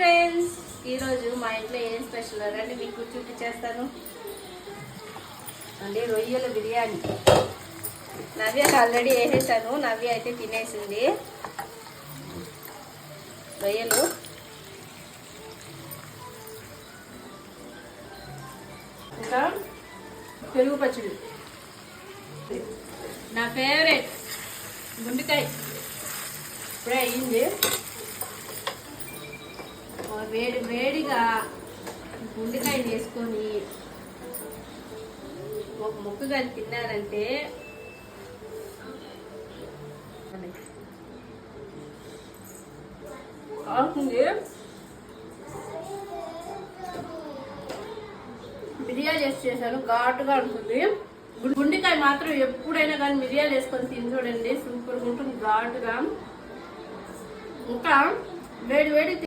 Friends ఈరోజు మా ఇంట్లో ఏం స్పెషల్? రండి మీకు చూపించేస్తాను అంటే రొయ్యల బిర్యానీ. నవ్య ఆల్రెడీ వేసేసాను. నవ్య అయితే తినేసింది. రొయ్యలు. ఇంకా పెరుగు పచ్చడి. నా ఫేవరెట్. గుండెకాయ. ఇప్పుడే అయింది వేడి వేడిగా గుండెకాయని వేసుకొని ఒక ముక్కు కానీ తిన్నారంటే కావుతుంది మిరియాలు వేసి చేశాను ఘాటుగా ఉంటుంది. గుండెకాయ మాత్రం ఎప్పుడైనా కానీ మిరియాలు వేసుకొని తిని చూడండి సూపర్గా ఉంటుంది ఘాటుగా. ఇంకా వేడి వేడి